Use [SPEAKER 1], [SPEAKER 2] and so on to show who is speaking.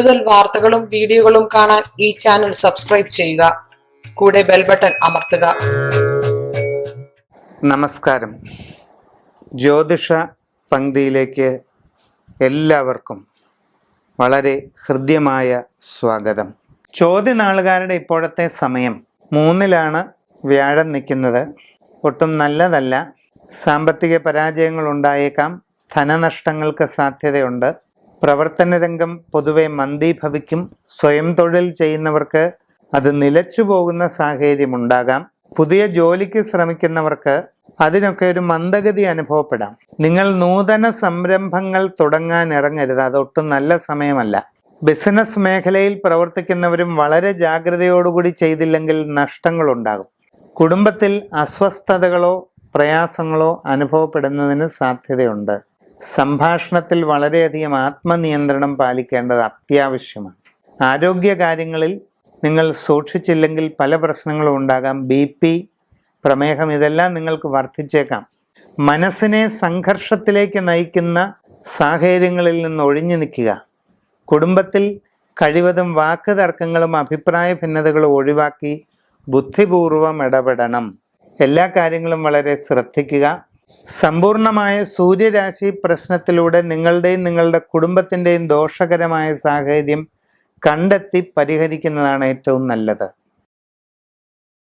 [SPEAKER 1] കൂടുതൽ വാർത്തകളും വീഡിയോകളും കാണാൻ ഈ ചാനൽ സബ്സ്ക്രൈബ് ചെയ്യുക. കൂടെ ബെൽ ബട്ടൺ അമർത്തുക.
[SPEAKER 2] നമസ്കാരം. ജ്യോതിഷ പങ്ക്തിയിലേക്ക് എല്ലാവർക്കും വളരെ ഹൃദ്യമായ സ്വാഗതം. ചോദ്യനാളുകാരുടെ ഇപ്പോഴത്തെ സമയം മൂന്നിലാണ് വ്യാഴം നിൽക്കുന്നത്. ഒട്ടും നല്ലതല്ല. സാമ്പത്തിക പരാജയങ്ങൾ ഉണ്ടായേക്കാം ധനനഷ്ടങ്ങൾക്ക് സാധ്യതയുണ്ട്. പ്രവർത്തന രംഗം പൊതുവെ മന്ദീഭവിക്കും. സ്വയം തൊഴിൽ ചെയ്യുന്നവർക്ക് അത് നിലച്ചു പോകുന്ന സാഹചര്യമുണ്ടാകാം പുതിയ ജോലിക്ക് ശ്രമിക്കുന്നവർക്ക് അതിനൊക്കെ ഒരു മന്ദഗതി അനുഭവപ്പെടാം. നിങ്ങൾ നൂതന സംരംഭങ്ങൾ തുടങ്ങാൻ ഇറങ്ങരുത് അതൊട്ടും നല്ല സമയമല്ല. ബിസിനസ് മേഖലയിൽ പ്രവർത്തിക്കുന്നവരും വളരെ ജാഗ്രതയോടുകൂടി ചെയ്തില്ലെങ്കിൽ നഷ്ടങ്ങളുണ്ടാകും. കുടുംബത്തിൽ അസ്വസ്ഥതകളോ പ്രയാസങ്ങളോ അനുഭവപ്പെടുന്നതിന് സാധ്യതയുണ്ട്. സംഭാഷണത്തിൽ വളരെയധികം ആത്മനിയന്ത്രണം പാലിക്കേണ്ടത് അത്യാവശ്യമാണ്. ആരോഗ്യ കാര്യങ്ങളിൽ നിങ്ങൾ സൂക്ഷിച്ചില്ലെങ്കിൽ പല പ്രശ്നങ്ങളും ഉണ്ടാകാം. ബി പി പ്രമേഹം ഇതെല്ലാം നിങ്ങൾക്ക് വർദ്ധിച്ചേക്കാം. മനസ്സിനെ സംഘർഷത്തിലേക്ക് നയിക്കുന്ന സാഹചര്യങ്ങളിൽ നിന്ന് ഒഴിഞ്ഞു നിൽക്കുക. കുടുംബത്തിൽ കഴിവതും വാക്ക് തർക്കങ്ങളും അഭിപ്രായ ഭിന്നതകളും ഒഴിവാക്കി ബുദ്ധിപൂർവം ഇടപെടണം. എല്ലാ കാര്യങ്ങളും വളരെ ശ്രദ്ധിക്കുക. സമ്പൂർണമായ സൂര്യരാശി പ്രശ്നത്തിലൂടെ നിങ്ങളുടെയും നിങ്ങളുടെ കുടുംബത്തിന്റെയും ദോഷകരമായ സാഹചര്യം കണ്ടെത്തി പരിഹരിക്കുന്നതാണ് ഏറ്റവും നല്ലത്.